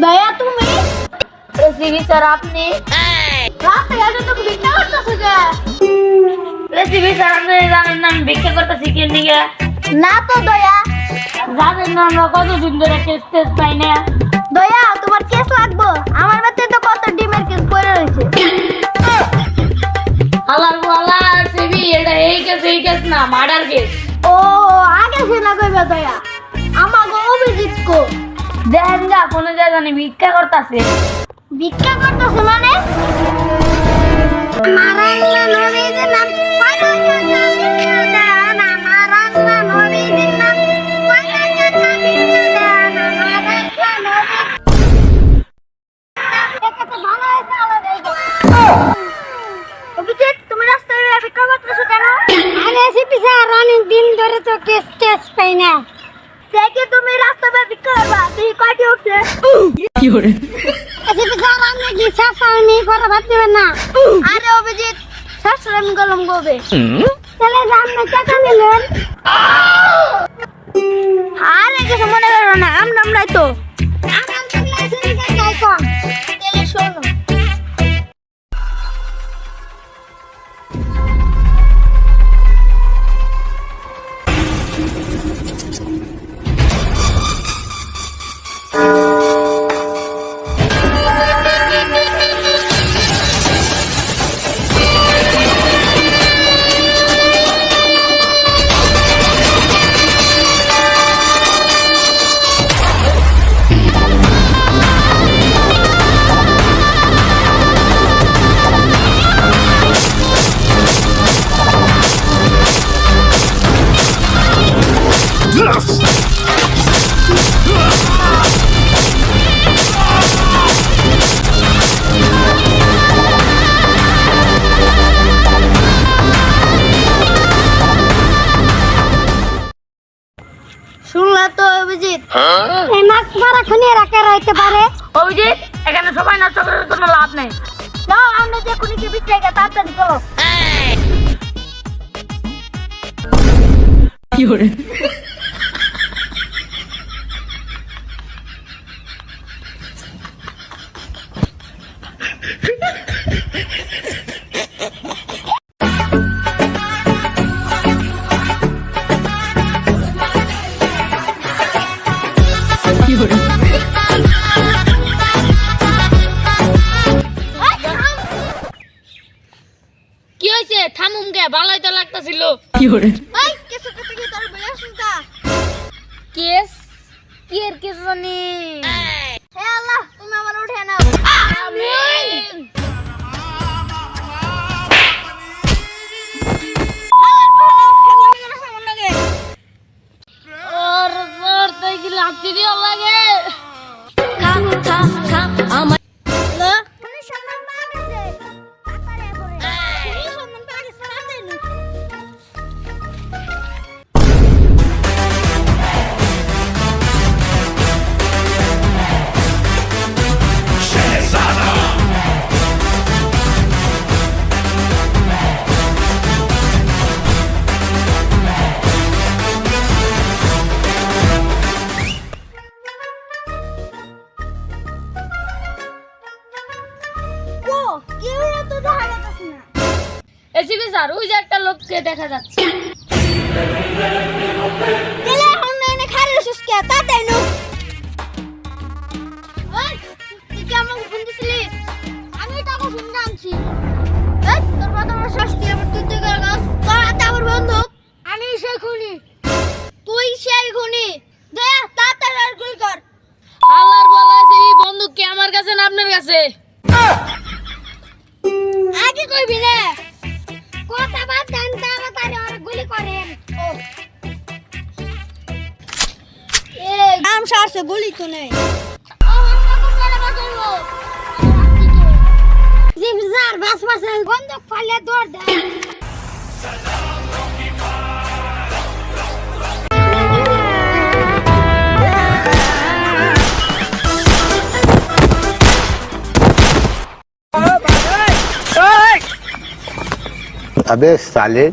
দয়া তুমি recipe sir আপনি রেসিপি স্যার আপনি জানেন না ভিক্ষা করতেছি কে নিকে না তো দয়া জানেন না আমরা কতদিন ধরে কেস টেস পাই না দয়া তোমার কেস লাগবো আমার বাড়িতে তো কত ডিমের কেস পড়ে রয়েছে। এটা এই কেস এই কেস না মার্ডার কেস ও আগে সে না কইবে দয়া আমাকে অভিজিৎ কো। দেখেন যা কোনো জায়গা নেই ভিক্ষা করতাছে। ভিক্ষা করতাছে মানে? মারাইলা নবীদের নাম ভিক্ষা করতেছো কেন? আরে সিপি স্যার অনেক দিন ধরে তো কেস টেস পাই না। দেখে তুমি ভিক্ষা করবা তুই কয়টি উঠছে সিপি স্যার আমি কি শাসানি পরে ভাত দেবেন না। আরে অভিজিৎ শাসন গলম গোবে তাহলে রান্না টাকা নিলেন? আরে কিছু মনে করো না আম নামলাই তো। শুনলা তো অভিজিৎ? এই মাছ মারা খুনি রাখা রইতে পারে? অভিজিৎ এখানে সবাই নষ্ট করার কোনো লাভ নেই। যাও আমরা যে খুনিকে বিচরে গে তাড়াতাড়ি করো কি হয়েছে? থামুম কে ভালোই তো লাগতেছিল। কি শুনতা কেস? কি এর কেস জানি হে আল্লাহ তুমি আমার উঠে কেউ তো দেখা যাচ্ছে না। এসিবি স্যার ওই যে একটা লোককে দেখা যাচ্ছে। গেলে এখন এনে খারে সুস্কে তাড়াতাড়ি নো ওই তুই কি আমাকে ফোন দিছিলি? আমি টাকা ফোন আনছি। এই তোর কথা আমার শাস্তি আবার তুই তুই করে গাছ তোর হাতে আমার বন্দুক। আমি সেই খুনি। তুই সেই খুনি। দয়া তাড়াতাড়ি আর গুলি কর। আল্লাহর বলা আছে এই বন্দুক কি আমার কাছে না আপনার কাছে? আগে কইবি না কথা বাদ দেন তাড়াতাড়ি আর গুলি করেন। ও এই। আম সারছে গুলি তো নেই। জিমজার বাস বাস বন্দুক ফালে দৌড় দেয় হবে সালে